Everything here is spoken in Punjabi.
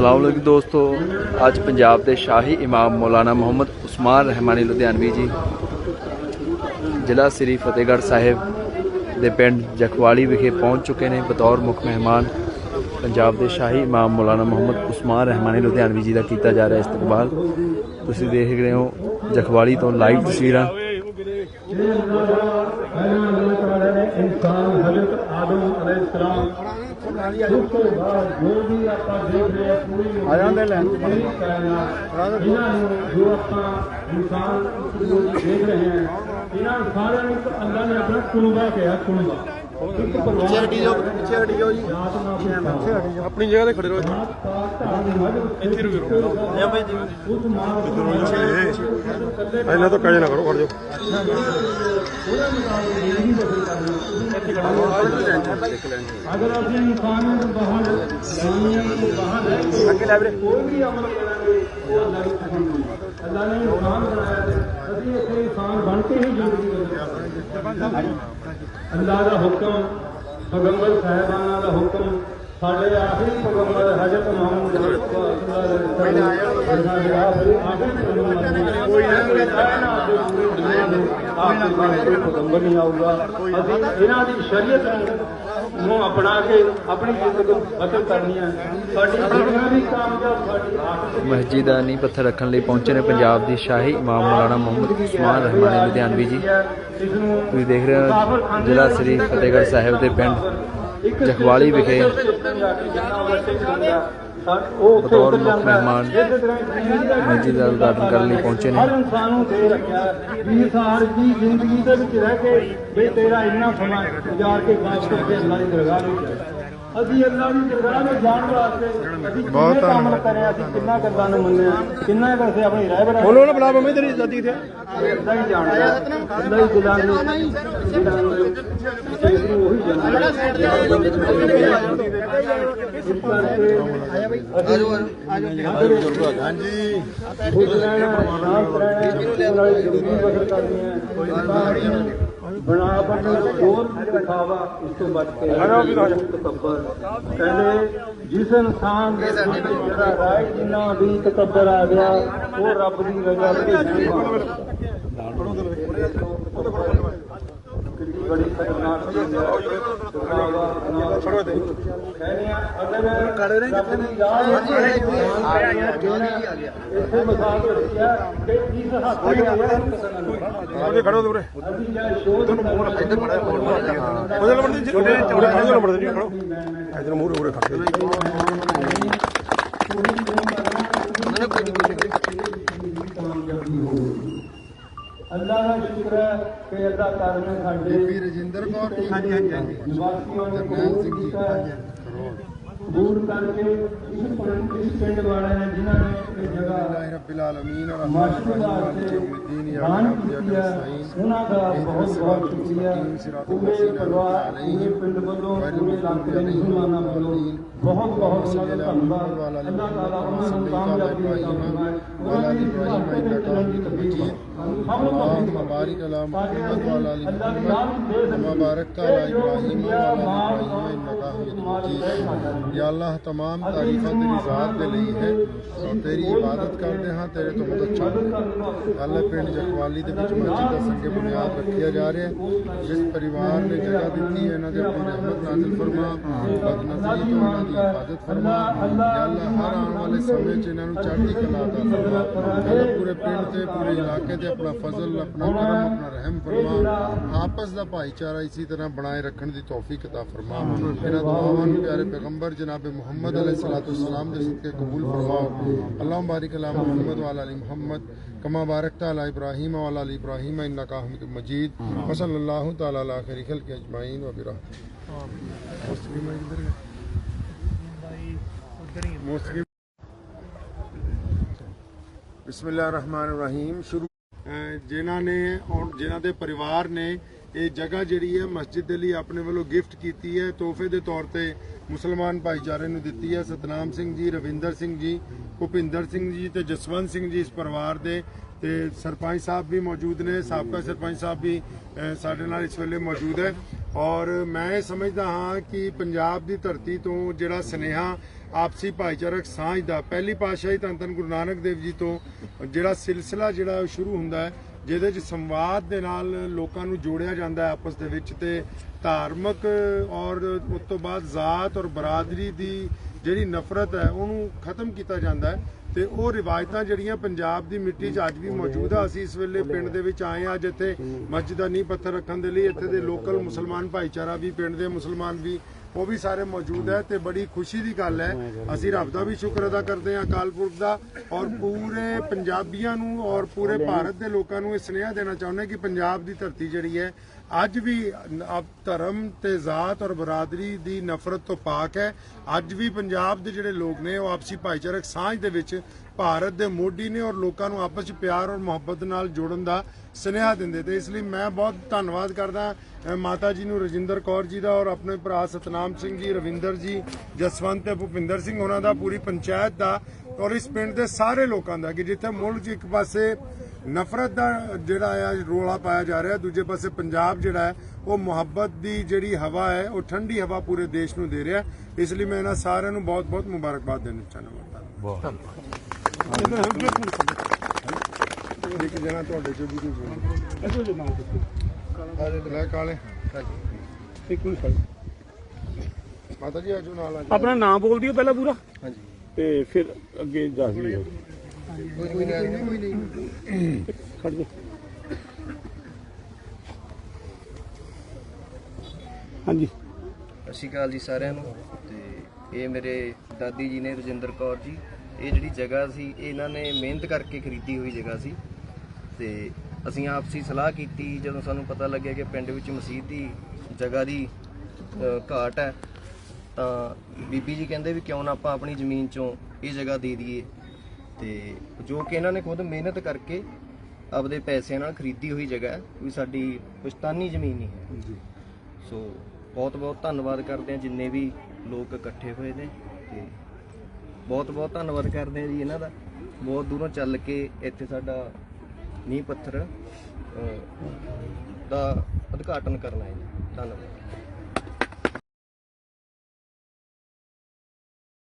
ਅਸਲਾਮ ਅਲੈਕੁਮ ਦੋਸਤੋ ਅੱਜ ਪੰਜਾਬ ਦੇ ਸ਼ਾਹੀ ਇਮਾਮ ਮੌਲਾਨਾ ਮੁਹੰਮਦ ਉਸਮਾਨ ਰਹਿਮਾਨੀ ਲੁਧਿਆਣਵੀ ਜੀ ਜ਼ਿਲ੍ਹਾ ਸ੍ਰੀ ਫਤਿਹਗੜ੍ਹ ਸਾਹਿਬ ਦੇ ਪਿੰਡ ਜਖਵਾਲੀ ਵਿਖੇ ਪਹੁੰਚ ਚੁੱਕੇ ਨੇ ਬਤੌਰ ਮੁੱਖ ਮਹਿਮਾਨ ਪੰਜਾਬ ਦੇ ਸ਼ਾਹੀ ਇਮਾਮ ਮੌਲਾਨਾ ਮੁਹੰਮਦ ਉਸਮਾਨ ਰਹਿਮਾਨੀ ਲੁਧਿਆਣਵੀ ਜੀ ਦਾ ਕੀਤਾ ਜਾ ਰਿਹਾ ਇਸਤਕਬਾਲ ਤੁਸੀਂ ਦੇਖ ਰਹੇ ਹੋ ਜਖਵਾਲੀ ਤੋਂ ਲਾਈਵ ਤਸਵੀਰਾਂ ਇਨਸਾਨ ਹਜ਼ਰਤ ਆਦਮ ਅਲੈਹਿਸਲਾਮ ਉਸ ਤੋਂ ਬਾਅਦ। ਜੋ ਵੀ ਆਪਾਂ ਦੇਖ ਰਹੇ ਹਾਂ ਪੂਰੀ ਆ ਜਾਂਦੇ ਲੈਣ ਇਹਨਾਂ ਨੂੰ ਜੋ ਆਪਾਂ ਇਨਸਾਨ ਨੂੰ ਦੇਖ ਰਹੇ ਹਾਂ ਇਹਨਾਂ ਸਾਰਿਆਂ ਨੂੰ ਇੱਕ ਅੱਲਾ ਨੇ ਆਪਣਾ ਕੁਨਬਾ ਕਿਹਾ ਕੁਨਬਾ ਇੱਕ ਪਰਿਵਾਰ ਪਿੱਛੇ ਹਟੀ ਜਾਓ ਪਿੱਛੇ ਹਟੀ ਜਾਓ ਜੀ। ਆਪਣੀ ਜਗ੍ਹਾ ਤੇ ਖੜੇ ਰਹੋ ਇੱਥੇ। ਰੁਕੋ ਭਾਈ ਜੀ ਉਸ ਮਾਂ ਇਹਨਾਂ ਤੋਂ ਕਾਜੇ ਨਾ ਕਰੋ ਖੜ ਜਾਓ। ਅਗਰ ਅਸੀਂ ਇਨਸਾਨ ਨੂੰ ਬਾਹਰ ਦੁਨੀਆ ਤੋਂ ਬਾਹਰ ਅੱਗੇ ਲੈ ਵੀਰੇ। ਕੋਈ ਵੀ ਅਮਲ ਕਰਾਂਗੇ ਉਹ ਅੱਲਾਹ ਦੀ ਤਕਦੀਰ ਹੈ ਅੱਲਾਹ ਨੇ ਇਨਸਾਨ ਬਣਾਇਆ ਹੈ ਅਸੀਂ ਇੱਥੇ ਇਨਸਾਨ ਬਣ ਕੇ ਹੀ ਜ਼ਿੰਦਗੀ ਅੱਲਾਹ ਦਾ ਹੁਕਮ ਪੈਗੰਬਰ ਸਾਹਿਬਾਨਾਂ ਦਾ ਹੁਕਮ ਸਾਡੇ ਆਖਰੀ ਪੈਗੰਬਰ ਹਜ਼ਰਤ ਮੁਹੰਮਦ ਸੱਲੱਲਾਹੁ ਅਲੈਹਿ ਵਸੱਲਮ ਕੋਈ ਨਾ ਆਖਰੀ ਪੈਗੰਬਰ ਨਹੀਂ ਆਊਗਾ। ਅਸੀਂ ਇਹਨਾਂ ਦੀ ਸ਼ਰੀਅਤ ਨੂੰ ਅਪਣਾ ਕੇ ਆਪਣੀ ਜ਼ਿੰਦਗੀ ਬਦਲ ਕਰਨੀ ਹੈ। ਸਾਡੀ ਦੁਨੀਆ ਵੀ ਕਾਮਯਾਬ ਸਾਡੀ ਆਖਿਰਤ ਮਸਜਿਦ ਦਾ ਨੀਂਹ ਪੱਥਰ ਰੱਖਣ ਲਈ ਪਹੁੰਚੇ ਨੇ ਪੰਜਾਬ ਦੀ ਸ਼ਾਹੀ ਇਮਾਮ ਮੌਲਾਨਾ ਮੁਹੰਮਦ ਉਸਮਾਨ ਰਹਿਮਾਨੀ ਲੁਧਿਆਣਵੀ ਜੀ। ਤੁਸੀਂ ਦੇਖ ਰਹੇ ਹੋ ਜ਼ਿਲ੍ਹਾ ਸ੍ਰੀ ਫਤਿਹਗੜ੍ਹ ਸਾਹਿਬ ਦੇ ਪਿੰਡ ਜਖਵਾਲੀ ਵਿਖੇ ਬਤੌਰ ਮੁੱਖ ਮਹਿਮਾਨ ਮਸਜਿਦ ਦਾ ਉਦਘਾਟਨ ਕਰਨ ਲਈ ਪਹੁੰਚੇ ਨੇ। ਹਰ ਇਨਸਾਨ ਨੂੰ ਦੇ ਰੱਖਿਆ ਵੀ ਸਾਰ ਦੀ ਜ਼ਿੰਦਗੀ ਦੇ ਵਿੱਚ ਰਹਿ ਕੇ ਵੀ ਤੇਰਾ ਇੰਨਾ ਸਮਾਂ ਗੁਜ਼ਾਰ ਕੇ ਖਾਸ ਕਰਕੇ ਅੱਲਾਹ ਦੀ ਦਰਗਾਹ ਵਿੱਚ ਅਸੀਂ ਅੱਲਾਹ ਦੀ ਦਰਗਾਹ ਵਿੱਚ ਜਾਣ ਵਾਸਤੇ ਅਸੀਂ ਕਿੰਨੇ ਕੰਮ ਕਰਿਆ ਅਸੀਂ ਕਿੰਨਾ ਗੱਲਾਂ ਨੂੰ ਮੰਨਿਆ ਕਿੰਨਾ ਕੁ ਅਸੀਂ ਆਪਣੀ ਰਹਿ ਬਣਾ ਬੋਲੋ ਨਾ ਬਲਾ ਮੰਮੀ ਤੇਰੀ ਦਾਦੀ ਕਿੱਥੇ ਅੱਲਾਹ ਹੀ ਜਾਣਦਾ ਅੱਲਾਹ ਹੀ ਦਿਲਾਂ ਨੂੰ ਉਹੀ ਜਾਣਦਾ ਹਾਂਜੀ ਖੁਸ਼ ਰਹਿਣਾ ਸ਼ਾਂਤ ਰਹਿਣਾ ਨਾਲੇ ਜ਼ਿੰਦਗੀ ਬਸਰ ਕਰਨੀ ਹੈ ਬਣਾ ਬਣ ਹੋਰ ਦਿਖਾਵਾ ਇਸ ਤੋਂ ਬਚ ਕੇ। ਤਕੱਬਰ ਕਹਿੰਦੇ ਜਿਸ ਇਨਸਾਨ ਦੇ ਜਿਹੜਾ ਰਾਇ ਜਿੰਨਾ ਵੀ ਤਕੱਬਰ ਆ ਗਿਆ ਉਹ ਰੱਬ ਦੀ ਰਜ਼ਾ ਭੇਜੂਗਾ ਬੜੀ ਖਤਰਨਾਕ ਚੀਜ਼ ਹੈ ਦਿਖਾਵਾ ਛੋੜੋ ਦੇ ਕਹਿੰਦੇ ਆ ਅਗਰ ਰੱਬ ਦੀ ਯਾਦ ਇੱਥੇ ਮਿਸਾਲ ਰੱਖਿਆ ਕਿ ਇਸ ਹੱਥ ਵਿੱਚ ਆਇਆ ਉਹਦੇ ਖੜੋ ਦੂਰੇ ਅਸੀਂ ਜਾਂ ਸ਼ੋਧ ਇੱਧਰ ਬੜਾ ਉਹਦੇ ਨੰਬਰ ਦੇ ਉਹਦੇ ਖੜੋ। ਦੇ ਨੰਬਰ ਦੇ ਜੀ ਖੜੋ ਇਧਰ ਮੂਹਰੇ ਮੂਹਰੇ ਖੜ ਕੇ ਅੱਲਾਹ ਦਾ ਸ਼ੁਕਰ ਹੈ ਕਿ اللہ کا شکر ہے کہ ادا تعالی نے ساڈے رجندر کور ہاں جی ہاں جی، ہاں جی۔ نواسی اور قبول کیتا دور کر کے اس پرند اس پنڈ والے نے جنہاں نے یہ جگہ رب العالمین اور اللہ دین یا رب یا انہاں دا بہت بہت شکریہ۔ پورے پروار پورے پنڈ والوں پورے علاقے دے مسلماناں والوں بہت بہت شکریہ۔ دا اللہ تعالی انہاں نوں کامیابی عطا فرمائے انہاں دی رحمت دی تقدیر یا اللہ تمام تیری ذات دے لئی ہے اور تیری عبادت کر دے ہاں تیرے تو مدد دے اللہ جکوالی دے بچ بنیاد رکھیا جا رہے ہیں جس پریوار نے جگہ دیتی ہے نازل فرما بد نظری تو دی فرما۔ یا اللہ ہر آن والے سمے چ کلا فرما۔ پورے پنڈ پورے علاقے دے اپنا فضل اپنا کرم اپنا رحم فرما آپس دا بھائی چارہ اسی طرح بنائے رکھن دی توفیق عطا فرما۔ میرا دعوان پیارے پیغمبر جناب محمد علیہ الصلوۃ والسلام دے صدقے قبول فرما۔ اللہم بارک علی محمد و علی محمد کما بارکتا علی ابراہیم و علی ابراہیم انکا حمید مجید۔ وصلی اللہ تعالی علیہ خیر خلق اجمعین و برحمت آمین بسم اللہ الرحمن الرحیم۔ شروع ਜਿਨ੍ਹਾਂ ਨੇ ਔਰ ਜਿਨ੍ਹਾਂ ਦੇ ਪਰਿਵਾਰ ਨੇ ਇਹ ਜਗ੍ਹਾ ਜਿਹੜੀ ਹੈ ਮਸਜਿਦ ਦੇ ਲਈ ਆਪਣੇ ਵੱਲੋਂ ਗਿਫਟ ਕੀਤੀ ਹੈ, ਤੋਹਫੇ ਦੇ ਤੌਰ ਤੇ ਮੁਸਲਮਾਨ ਭਾਈਚਾਰੇ ਨੂੰ ਦਿੱਤੀ ਹੈ। ਸਤਨਾਮ ਸਿੰਘ ਜੀ, ਰਵਿੰਦਰ ਸਿੰਘ ਜੀ, ਭੁਪਿੰਦਰ ਸਿੰਘ ਜੀ ਤੇ ਜਸਵੰਤ ਸਿੰਘ ਜੀ ਇਸ ਪਰਿਵਾਰ ਦੇ ਤੇ ਸਰਪੰਚ ਸਾਹਿਬ ਵੀ ਮੌਜੂਦ ਨੇ, ਸਾਬਕਾ ਸਰਪੰਚ ਸਾਹਿਬ ਵੀ ਸਾਡੇ ਨਾਲ ਇਸ ਵੇਲੇ ਮੌਜੂਦ ਹੈ। ਔਰ ਮੈਂ ਇਹ ਸਮਝਦਾ ਹਾਂ ਕਿ ਪੰਜਾਬ ਦੀ ਧਰਤੀ ਤੋਂ ਜਿਹੜਾ ਸਨੇਹਾ ਆਪਸੀ ਭਾਈਚਾਰਕ ਸਾਂਝ ਦਾ ਪਹਿਲੀ ਪਾਤਸ਼ਾਹੀ ਧੰਨ ਧੰਨ ਗੁਰੂ ਨਾਨਕ ਦੇਵ ਜੀ ਤੋਂ ਜਿਹੜਾ ਸਿਲਸਿਲਾ ਜਿਹੜਾ ਉਹ ਸ਼ੁਰੂ ਹੁੰਦਾ ਹੈ ਜਿਹਦੇ 'ਚ ਸੰਵਾਦ ਦੇ ਨਾਲ ਲੋਕਾਂ ਨੂੰ ਜੋੜਿਆ ਜਾਂਦਾ ਹੈ ਆਪਸ ਦੇ ਵਿੱਚ ਤੇ ਧਾਰਮਿਕ ਔਰ ਉਸ ਤੋਂ ਬਾਅਦ ਜ਼ਾਤ ਔਰ ਬਰਾਦਰੀ ਦੀ ਜਿਹੜੀ ਨਫ਼ਰਤ ਹੈ ਉਹਨੂੰ ਖਤਮ ਕੀਤਾ ਜਾਂਦਾ ਹੈ ਤੇ ਉਹ ਰਿਵਾਇਤਾਂ ਜਿਹੜੀਆਂ ਪੰਜਾਬ ਦੀ ਮਿੱਟੀ 'ਚ ਅੱਜ ਵੀ ਮੌਜੂਦ ਆ ਅਸੀਂ ਇਸ ਵੇਲੇ ਪਿੰਡ ਦੇ ਵਿੱਚ ਆਏ ਆ ਅੱਜ ਇੱਥੇ ਮਸਜਿਦ ਦਾ ਨੀਂਹ ਪੱਥਰ ਰੱਖਣ ਦੇ ਲਈ ਇੱਥੇ ਦੇ ਲੋਕਲ ਮੁਸਲਮਾਨ ਭਾਈਚਾਰਾ ਵੀ ਪਿੰਡ ਦੇ ਮੁਸਲਮਾਨ ਵੀ ਉਹ ਵੀ ਸਾਰੇ ਮੌਜੂਦ ਹੈ ਤੇ ਬੜੀ ਖੁਸ਼ੀ ਦੀ ਗੱਲ ਹੈ। ਅਸੀਂ ਰੱਬ ਦਾ ਵੀ ਸ਼ੁਕਰ ਅਦਾ ਕਰਦੇ ਹਾਂ ਅਕਾਲ ਪੁਰਖ ਦਾ ਔਰ ਪੂਰੇ ਪੰਜਾਬੀਆਂ ਨੂੰ ਔਰ ਪੂਰੇ ਭਾਰਤ ਦੇ ਲੋਕਾਂ ਨੂੰ ਇਹ ਸੁਨੇਹਾ ਦੇਣਾ ਚਾਹੁੰਦੇ ਕਿ ਪੰਜਾਬ ਦੀ ਧਰਤੀ ਜਿਹੜੀ ਹੈ ਅੱਜ ਵੀ ਧਰਮ ਤੇ ਜ਼ਾਤ ਔਰ ਬਰਾਦਰੀ ਦੀ ਨਫ਼ਰਤ ਤੋਂ ਪਾਕ ਹੈ। ਅੱਜ ਵੀ ਪੰਜਾਬ ਦੇ ਜਿਹੜੇ ਲੋਕ ਨੇ, ਉਹ ਆਪਸੀ ਭਾਈਚਾਰਕ ਸਾਂਝ ਦੇ ਵਿੱਚ ਭਾਰਤ ਦੇ ਮੋਢੀ ਨੇ ਔਰ ਲੋਕਾਂ ਨੂੰ ਆਪਸ ਵਿੱਚ ਪਿਆਰ ਔਰ ਮੁਹੱਬਤ ਨਾਲ ਜੋੜਨ ਦਾ ਸੁਨੇਹਾ ਦਿੰਦੇ ਤੇ ਇਸ ਲਈ ਮੈਂ ਬਹੁਤ ਧੰਨਵਾਦ ਕਰਦਾ ਮਾਤਾ ਜੀ ਨੂੰ, ਰਜਿੰਦਰ ਕੌਰ ਜੀ ਦਾ ਔਰ ਆਪਣੇ ਭਰਾ ਸਤਨਾਮ ਸਿੰਘ ਜੀ, ਰਵਿੰਦਰ ਜੀ, ਜਸਵੰਤ ਤੇ ਭੁਪਿੰਦਰ ਸਿੰਘ ਉਹਨਾਂ ਦਾ ਪੂਰੀ ਪੰਚਾਇਤ ਦਾ ਔਰ ਇਸ ਪਿੰਡ ਦੇ ਸਾਰੇ ਲੋਕਾਂ ਦਾ ਕਿ ਜਿੱਥੇ ਮੁਲਕ 'ਚ ਇੱਕ ਪਾਸੇ ਨਫ਼ਰਤ ਦਾ ਜਿਹੜਾ ਆ ਰੋਲਾ ਪਾਇਆ ਜਾ ਰਿਹਾ। ਦੂਜੇ ਪਾਸੇ ਪੰਜਾਬ ਜਿਹੜਾ ਹੈ ਉਹ ਮੁਹੱਬਤ ਦੀ ਜਿਹੜੀ ਹਵਾ ਹੈ ਉਹ ਠੰਡੀ ਹਵਾ ਪੂਰੇ ਦੇਸ਼ ਨੂੰ ਦੇ ਰਿਹਾ ਇਸ ਲਈ ਮੈਂ ਇਹਨਾਂ ਸਾਰਿਆਂ ਨੂੰ ਬਹੁਤ-ਬਹੁਤ ਮੁਬਾਰਕਬਾਦ ਦੇਣਾ ਚਾਹੁੰਦਾ ਹਾਂ। ਇੱਕ ਜਣਾ ਤੁਹਾਡੇ ਚੋਂ ਵੀ ਕੋਈ ਬੋਲੇ ਇਹੋ ਜਿਹੇ ਨਾਮ ਦੱਸੋ। ਲੈ ਕਾਲੇ। ਇੱਕ ਮਿੰਟ ਖੜ੍ਹ। ਮਾਤਾ ਜੀ ਆਜੋ ਨਾਲ ਆਜੋ ਆਪਣਾ ਨਾਮ ਬੋਲ ਦਿਓ ਪਹਿਲਾਂ ਪੂਰਾ। ਹਾਂਜੀ। ਤੇ ਫਿਰ ਅੱਗੇ ਕੇ ਕੋਈ ਨਹੀਂ ਕੋਈ ਨਹੀਂ ਖੜ ਜਾ ਹਾਂਜੀ। ਸਤਿ ਸ਼੍ਰੀ ਅਕਾਲ ਜੀ ਸਾਰਿਆਂ ਨੂੰ ਤੇ ਇਹ ਮੇਰੇ ਦਾਦੀ ਜੀ ਨੇ ਰਜਿੰਦਰ ਕੌਰ ਜੀ। ਇਹ ਜਿਹੜੀ ਜਗ੍ਹਾ ਸੀ ਇਹ ਇਹਨਾਂ ਨੇ ਮਿਹਨਤ ਕਰਕੇ ਖਰੀਦੀ ਹੋਈ ਜਗ੍ਹਾ ਸੀ। ਤੇ ਅਸੀਂ ਆਪਸੀ ਸਲਾਹ ਕੀਤੀ, ਜਦੋਂ ਸਾਨੂੰ ਪਤਾ ਲੱਗਿਆ ਕਿ ਪਿੰਡ ਵਿੱਚ ਮਸਜਿਦ ਦੀ ਜਗ੍ਹਾ ਦੀ ਘਾਟ ਹੈ, ਤਾਂ ਬੀਬੀ ਜੀ ਕਹਿੰਦੇ ਵੀ ਕਿਉਂ ਨਾ ਆਪਾਂ ਆਪਣੀ ਜ਼ਮੀਨ ਚੋਂ ਇਹ ਜਗ੍ਹਾ ਦੇ ਦਈਏ। ਤੇ ਜੋ ਕਿ ਇਹਨਾਂ ਨੇ ਖੁਦ ਮਿਹਨਤ ਕਰਕੇ ਆਪਦੇ ਪੈਸਿਆਂ ਨਾਲ ਖਰੀਦੀ ਹੋਈ ਜਗ੍ਹਾ ਹੈ ਵੀ ਸਾਡੀ ਪੁਸ਼ਤਾਨੀ ਜ਼ਮੀਨ ਨਹੀਂ ਹੈ। ਜੀ। ਸੋ ਬਹੁਤ ਬਹੁਤ ਧੰਨਵਾਦ ਕਰਦੇ ਆ ਜਿੰਨੇ ਵੀ ਲੋਕ ਇਕੱਠੇ ਹੋਏ ਨੇ ਤੇ ਬਹੁਤ ਬਹੁਤ ਧੰਨਵਾਦ ਕਰਦੇ ਆ ਜੀ ਇਹਨਾਂ ਦਾ। ਬਹੁਤ ਦੂਰੋਂ ਚੱਲ ਕੇ ਇੱਥੇ ਸਾਡਾ ਨੀਂਹ ਪੱਥਰ ਅਹ, ਦਾ ਉਦਘਾਟਨ ਕਰਨਾ ਹੈ ਜੀ ਧੰਨਵਾਦ।